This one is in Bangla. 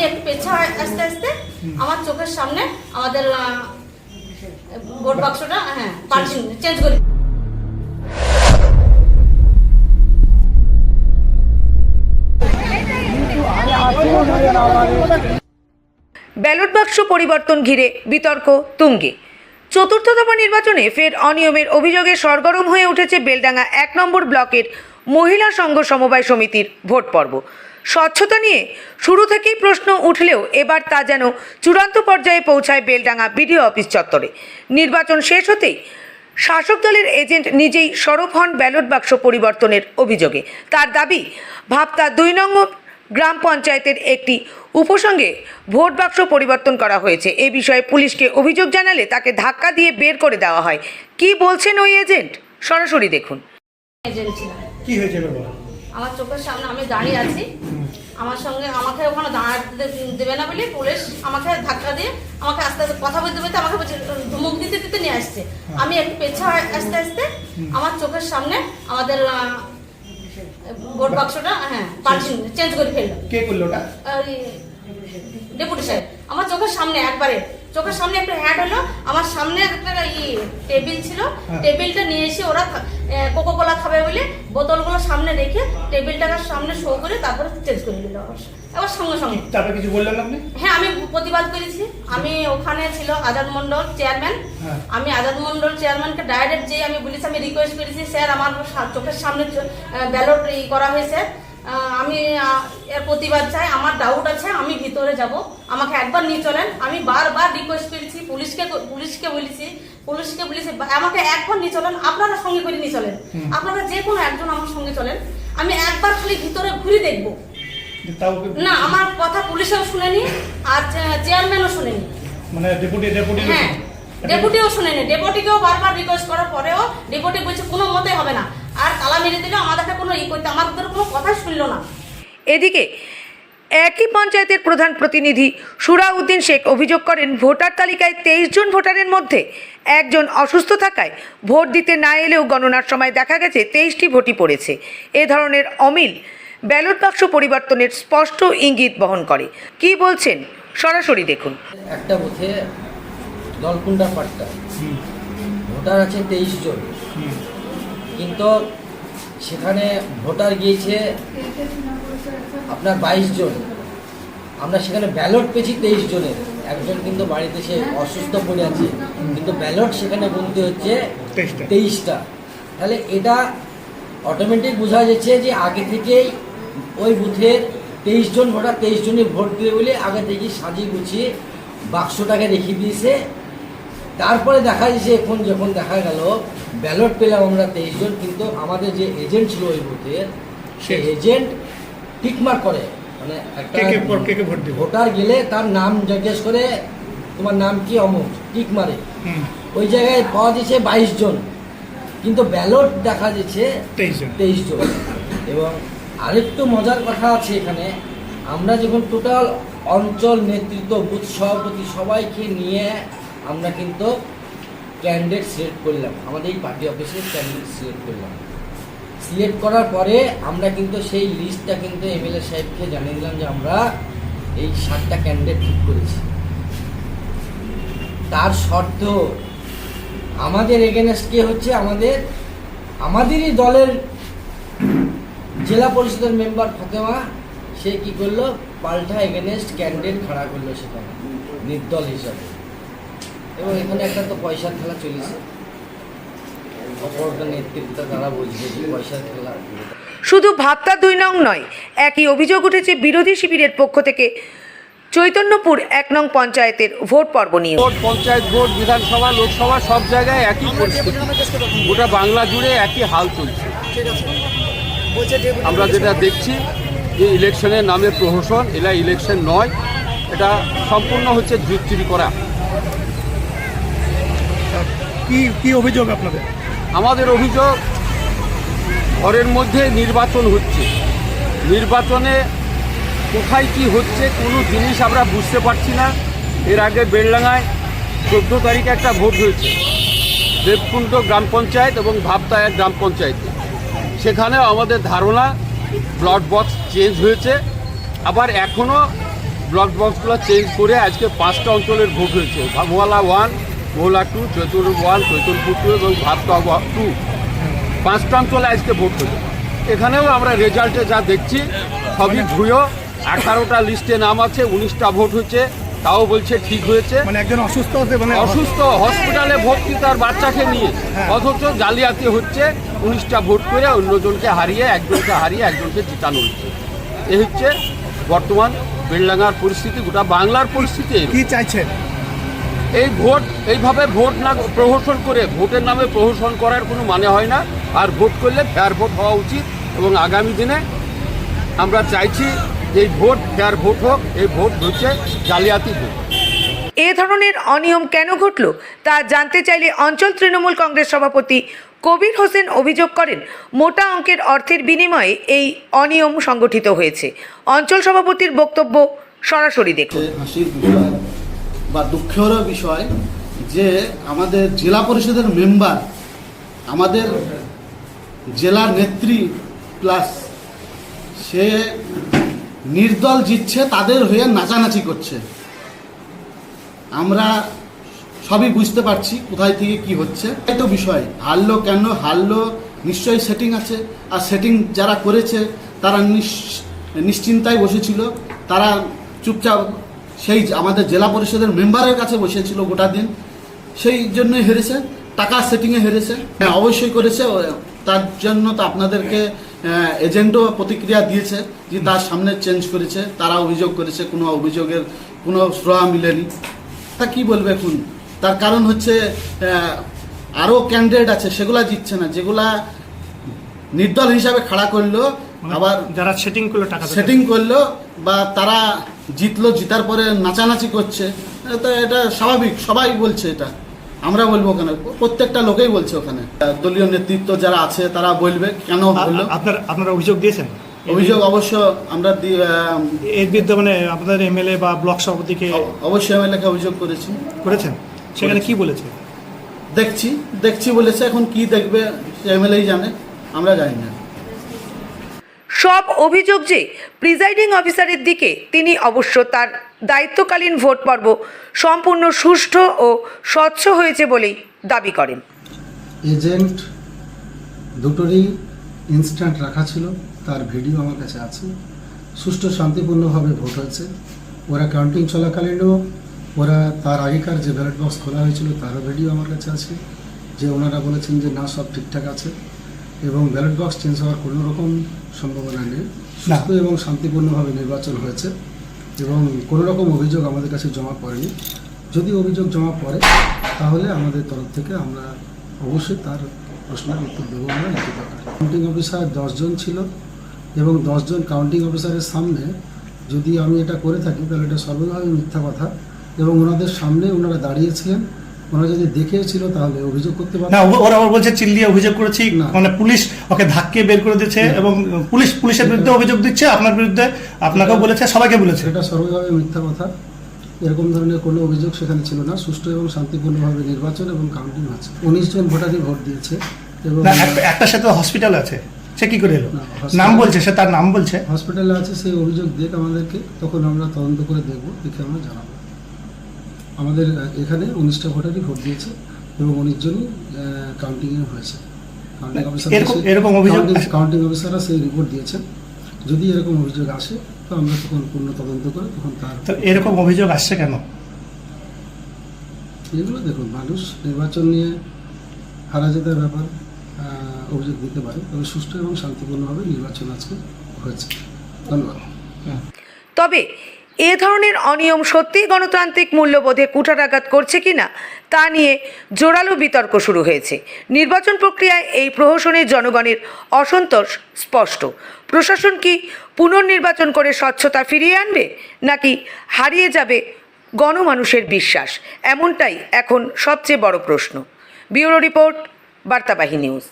আমি একটু পেছা আস্তে আস্তে আমার চোখের সামনে আমাদের ভোট বাক্সটা হ্যাঁ চেঞ্জ করে। ব্যালট বাক্স পরিবর্তন ঘিরে বিতর্ক তুঙ্গে। চতুর্থ দফা নির্বাচনে ফের অনিয়মের অভিযোগে সরগরম হয়ে উঠেছে বেলডাঙ্গা এক নম্বর ব্লকের মহিলা সংঘ সমবায় সমিতির ভোট পর্ব স্বচ্ছতা নিয়ে শুরু থেকেই প্রশ্ন উঠলেও এবার তা যেন চূড়ান্ত পর্যায়ে পৌঁছায় বেলডাঙ্গা বিডিও অফিস চত্বরে। নির্বাচন শেষ হতেই শাসক দলের এজেন্ট নিজেই সরব হন ব্যালট বাক্স পরিবর্তনের অভিযোগে। তার দাবি ভাবতা দুই নম্বর গ্রাম পঞ্চায়েতের একটি উপসঙ্গে ভোট বাক্স পরিবর্তন করা হয়েছে। এ বিষয়ে পুলিশকে অভিযোগ জানালে তাকে ধাক্কা দিয়ে বের করে দেওয়া হয়। কি বলছেন ওই এজেন্ট? সরাসরি দেখুন। কি হয়েছে? আমার চোখের সামনে আমি দাঁড়িয়ে আছি। আমার সঙ্গে আমাকে ওখানে দাঁড়াতে দেবে না বলে পুলিশ আমাকে ধাক্কা দিয়ে আমাকে আস্তে আস্তে কথা বলতে বলতে আমাকে বলছে, ধমক দিতে দিতে নিয়ে আসছে। আমি একটু পেছা আস্তে আস্তে আমার চোখের সামনে আমাদের ভোট বাক্সটা হ্যাঁ চেঞ্জ করে ফেলল। কে করল ওটা? ডেপুটি সাহেব। আমার চোখের সামনে একবারে চোখের সামনে একটা হ্যাড হলো আমার সামনে একটা ই টেবিল ছিল। হ্যাঁ। টেবিলটা নিয়ে এসে ওরা কোকো কোলা খাবে বলে বোতলগুলো সামনে রেখে টেবিলটাকে সামনে শো করে তারপরে চেঞ্জ করে দিল আবার সঙ্গে সঙ্গে। তারপরে কিছু বললেন আপনি? হ্যাঁ আমি প্রতিবাদ করেছি। আমি ওখানে ছিল আজাদ মন্ডল চেয়ারম্যান হ্যাঁ। আমি আজাদ মন্ডল চেয়ারম্যানকে ডাইরেক্ট যে আমি বলেছি আমি রিকোয়েস্ট করেছি স্যার আমার চোখের সামনে ব্যালট ই করা হয়েছে। আমি এর প্রতিবাদ চাই। আমার ডাউট যাব। আমাকে একবার নিয়ে চলেন। আমি বারবার রিকোয়েস্ট করেছি পুলিশকে পুলিশকে বলেছি পুলিশকে বলেছি আমাকে একবার নিয়ে চলেন আপনারা সঙ্গে করে নিয়ে চলেন। আপনারা যে কোনো একজন আমার সঙ্গে চলেন। আমি একবার খালি ভিতরে ঘুরে দেখব। না আমার কথা পুলিশেও শুনেনি আর চেয়ারম্যানও শুনেনি। মানে ডেপুটি ডেপুটি হ্যাঁ ডেপুটিও শুনেনি। ডেপুটিকেও বারবার রিকোয়েস্ট করার পরেও ডেপুটি বলছে কোনো মতে হবে না। আর তালা মেরে দিলে আমাদেরকে কোনো ই করতে আমাদের কোনো কথাই শুনলো না। এদিকে একই পঞ্চায়েতের প্রধান প্রতিনিধি সুরাউদ্দিন শেখ অভিযোগ করেন ভোটার তালিকায় তেইশ জন ভোটারের মধ্যে একজন অসুস্থ থাকায় ভোট দিতে না এলেও গণনার সময় দেখা গেছে তেইশটি ভোটই পড়েছে। এ ধরনের অমিল ব্যালট বাক্স পরিবর্তনের স্পষ্ট ইঙ্গিত বহন করে। কি বলছেন? সরাসরি দেখুন। একটা বুথে দলকুন্ডা পাট্টা। ভোটার আছে তেইশ জন। কিন্তু সেখানে ভোটার গিয়েছে আপনার বাইশ জন। আমরা সেখানে ব্যালট পেয়েছি তেইশ জনের। একজন কিন্তু বাড়িতে সে অসুস্থ পড়ে আছে। কিন্তু ব্যালট সেখানে বলতে হচ্ছে তেইশটা। তাহলে এটা অটোমেটিক বোঝা যাচ্ছে যে আগে থেকেই ওই বুথের তেইশ জন ভোটার তেইশ জনই ভোট দেবে বলে আগে থেকেই সাজিয়ে গুছিয়ে বাক্সটাকে রেখে দিয়েছে। তারপরে দেখা যাচ্ছে এখন যখন দেখা গেল ব্যালট পেলাম আমরা তেইশ জন কিন্তু আমাদের যে এজেন্ট ছিল ওই বুথের সে এজেন্ট টিকমার করে। মানে একটা? ভোটার গেলে তার নাম জিজ্ঞেস করে তোমার নাম কি অমুক? টিক মারে। ওই জায়গায় পাওয়া যাচ্ছে বাইশ জন। কিন্তু ব্যালট দেখা যাচ্ছে তেইশ জন। এবং আরেকটু মজার কথা আছে এখানে আমরা যখন টোটাল অঞ্চল নেতৃত্ব বুথ সভাপতি সবাইকে নিয়ে আমরা কিন্তু ক্যান্ডিডেট সিলেক্ট করলাম। আমাদের এই পার্টি অফিসে ক্যান্ডিডেট সিলেক্ট করলাম। সিলেক্ট করার পরে আমরা কিন্তু সেই লিস্টটা কিন্তু এমএলএ সাহেবকে জানিয়ে দিলাম যে আমরা এই সাতটা ক্যান্ডিডেট ঠিক করেছি। তার শর্ত, আমাদের এগেনস্ট কে হচ্ছে আমাদের, আমাদেরই দলের জেলা পরিষদের মেম্বার ফাতেমা, সে কি করল? পাল্টা এগেনস্ট ক্যান্ডিডেট খাড়া করল সেখানে, নির্দল হিসাবে। এবং এখানে একটা তো পয়সার খেলা চলেছে। অপরটা নেতৃত্ব তারা বুঝবে যে পয়সার খেলা। শুধু ভাত্তা দুই নং নয় একই অভিযোগ উঠেছে বিরোধী শিবিরের পক্ষ থেকে। চৈতন্যপুর এক নং পঞ্চায়েতের ভোট পর্ব নিয়ে। ভোট পঞ্চায়েত ভোট বিধানসভা লোকসভা সব জায়গায় একই পরিস্থিতি। গোটা বাংলা জুড়ে একই হাল চলছে। আমরা যেটা দেখছি যে ইলেকশনের নামে প্রহসন এটা ইলেকশন নয় এটা সম্পূর্ণ হচ্ছে জুচুরি করা। কি অভিযোগ আপনাদের? আমাদের অভিযোগ, ঘরের মধ্যে নির্বাচন হচ্ছে। নির্বাচনে কোথায় কি হচ্ছে, কোনো জিনিস আমরা বুঝতে পারছি না। এর আগে বেলডাঙায় চোদ্দ তারিখে একটা ভোট হয়েছে। দেবকুণ্ড গ্রাম পঞ্চায়েত এবং ভাবতা এক গ্রাম পঞ্চায়েতে। সেখানেও আমাদের ধারণা ব্লড বক্স চেঞ্জ হয়েছে। আবার এখনও ব্লড বক্সগুলো চেঞ্জ করে আজকে পাঁচটা অঞ্চলের ভোট হয়েছে। Mohla one Mohla two Chaitul one Chaitulpur two. এবং ভাতকা টু পাঁচটা অঞ্চলে আজকে ভোট হয়েছে এখানেও আমরা রেজাল্টে যা দেখছি সবই ভুয়ো। আঠারোটা লিস্টে নাম আছে উনিশটা ভোট হয়েছে তাও বলছে ঠিক হয়েছে। মানে একজন অসুস্থ মানে অসুস্থ হসপিটালে ভর্তি তার বাচ্চাকে নিয়ে। অথচ জালিয়াতি হচ্ছে উনিশটা ভোট করে অন্যজনকে হারিয়ে একজনকে হারিয়ে একজনকে জিতানো হচ্ছে। এ হচ্ছে বর্তমান বেলডাঙ্গার পরিস্থিতি গোটা বাংলার পরিস্থিতি। কি চাইছেন? এই ভোট এইভাবে ভোট না প্রহসন করে ভোটের নামে প্রহসন করার কোনো মানে হয় না। আর ভোট করলে ফেয়ার ভোট হওয়া উচিত এবং আগামী দিনে আমরা চাইছি যে এই ভোট ফেয়ার ভোট হোক এই ভোট হচ্ছে জালিয়াতি ভোট। এ ধরনের অনিয়ম কেন ঘটল তা জানতে চাইলে অঞ্চল তৃণমূল কংগ্রেস সভাপতি কবির হোসেন অভিযোগ করেন মোটা অঙ্কের অর্থের বিনিময়ে এই অনিয়ম সংগঠিত হয়েছে। অঞ্চল সভাপতির বক্তব্য সরাসরি দেখুন। হাসির বিষয় বা দুঃখেরও বিষয় যে আমাদের জেলা পরিষদের মেম্বার, আমাদের জেলার নেত্রী প্লাস সে নির্দল জিতছে, তাদের হয়ে নাচানাচি করছে। আমরা সবই বুঝতে পারছি কোথায় থেকে কি হচ্ছে। এই তো বিষয়, হারলো কেন? হারলো, নিশ্চয়ই সেটিং আছে। আর সেটিং যারা করেছে, তারা নিশ্চিন্তায় বসেছিল। তারা চুপচাপ সেই আমাদের জেলা পরিষদের মেম্বারের কাছে বসেছিল গোটা দিন। সেই জন্য হেরেছে টাকা সেটিংয়ে হেরেছে হ্যাঁ অবশ্যই করেছে তার জন্য তো আপনাদেরকে এজেন্টও প্রতিক্রিয়া দিয়েছে যে তার সামনে চেঞ্জ করেছে তারা অভিযোগ করেছে কোনো অভিযোগের কোনো শ্রোয়া মিলেনি। তা কি বলবে এখন? তার কারণ হচ্ছে আরও ক্যান্ডিডেট আছে সেগুলা জিতছে না যেগুলা নির্দল হিসাবে খাড়া করল আবার যারা সেটিং করল টাকা সেটিং করল বা তারা জিতলো জিতার পরে নাচানাচি করছে এটা স্বাভাবিক সবাই বলছে এটা। আমরা বলব কেন? প্রত্যেকটা লোকেই বলছে ওখানে। দলীয় নেতৃত্ব যারা আছে তারা বলবে কেন হলো আপনার আপনারা অভিযোগ দিয়েছেন? অভিযোগ অবশ্য আমরা এর বিরুদ্ধে মানে আপনাদের এমএলএ বা ব্লক সভাপতিকে অবশ্যই এমএলএকে অভিযোগ করেছি। করেছেন? সেখানে কি বলেছে? দেখছি দেখছি বলেছে। এখন কি দেখবে এমএলএই জানে। আমরা জানি না। সব অভিযোগ যে প্রিজাইডিং অফিসারের দিকে তিনি অবশ্য তার দায়িত্বকালীন ভোট পর্ব সম্পূর্ণ সুষ্ঠু ও স্বচ্ছ হয়েছে বলেই দাবি করেন। এজেন্ট দুটোরই ইনস্ট্যান্ট রাখা ছিল তার ভিডিও আমার কাছে আছে। সুষ্ঠু শান্তিপূর্ণভাবে ভোট হয়েছে। ওরা কাউন্টিং চলাকালীনও ওরা তার আগেকার যে ব্যালট বক্স খোলা হয়েছিল তারও ভিডিও আমার কাছে আছে যে ওনারা বলেছেন যে না সব ঠিকঠাক আছে এবং ব্যালট বক্স চেঞ্জ হওয়ার কোনো রকম সম্ভাবনা নেই। সুস্থ এবং শান্তিপূর্ণভাবে নির্বাচন হয়েছে। এবং কোনো রকম অভিযোগ আমাদের কাছে জমা পড়েনি। যদি অভিযোগ জমা পড়ে, তাহলে আমাদের তরফ থেকে আমরা অবশ্যই তার প্রশ্নের উত্তর দেবো আমরা নিতে পারি কাউন্টিং অফিসার দশজন ছিল এবং দশজন কাউন্টিং অফিসারের সামনে যদি আমি এটা করে থাকি, তাহলে এটা সর্বভাবে মিথ্যা কথা এবং ওনাদের সামনে ওনারা দাঁড়িয়েছিলেন ওনারা যদি দেখেছিল তাহলে অভিযোগ করতে না ও- ওরা আবার বলছে চিল্লিয়ে অভিযোগ করেছি। না। মানে পুলিশ ওকে ধাক্কে বের করে দিচ্ছে এবং পুলিশ পুলিশের বিরুদ্ধে অভিযোগ দিচ্ছে আপনার বিরুদ্ধে আপনাকেও বলেছে সবাইকে বলেছে। সেটা সর্বভাবে মিথ্যা কথা। এরকম ধরনের কোনো অভিযোগ সেখানে ছিল না। সুষ্ঠু এবং শান্তিপূর্ণভাবে নির্বাচন এবং কাউন্টিং হয়েছে উনিশ জন ভোটারই ভোট দিয়েছে এবং একটা একটা সে তো হসপিটাল আছে। সে কি করে এলো? নাম বলছে সে তার নাম বলছে? হসপিটালে আছে সেই অভিযোগ দেখ আমাদেরকে তখন আমরা তদন্ত করে দেখব দেখে আমরা জানাব। আমাদের এখানে উনিশটা ভোটারই ভোট দিয়েছে এবং উনিশ জনই কাউন্টিংয়ে হয়েছে। কাউন্টিং অফিসার এরকম- এরকম অভিযোগ? কাউন্টিং অফিসাররা সেই রিপোর্ট দিয়েছেন। যদি এরকম অভিযোগ আসে তো আমরা তখন পূর্ণ তদন্ত করে তখন তার এরকম অভিযোগ আসছে কেন? এগুলো দেখুন মানুষ নির্বাচন নিয়ে হারা জেতার ব্যাপার অভিযোগ দিতে পারে তবে সুষ্ঠু এবং শান্তিপূর্ণভাবে নির্বাচন আজকে হয়েছে। ধন্যবাদ। তবে এ ধরনের অনিয়ম সত্যিই গণতান্ত্রিক মূল্যবোধে কুঠারাঘাত করছে কিনা তা নিয়ে জোরালো বিতর্ক শুরু হয়েছে। নির্বাচন প্রক্রিয়ায় এই প্রহসনের জনগণের অসন্তোষ স্পষ্ট। প্রশাসন কি পুনর্নির্বাচন করে স্বচ্ছতা ফিরিয়ে আনবে, নাকি হারিয়ে যাবে গণমানুষের বিশ্বাস? এমনটাই এখন সবচেয়ে বড় প্রশ্ন। Bureau report, Bartabahi news.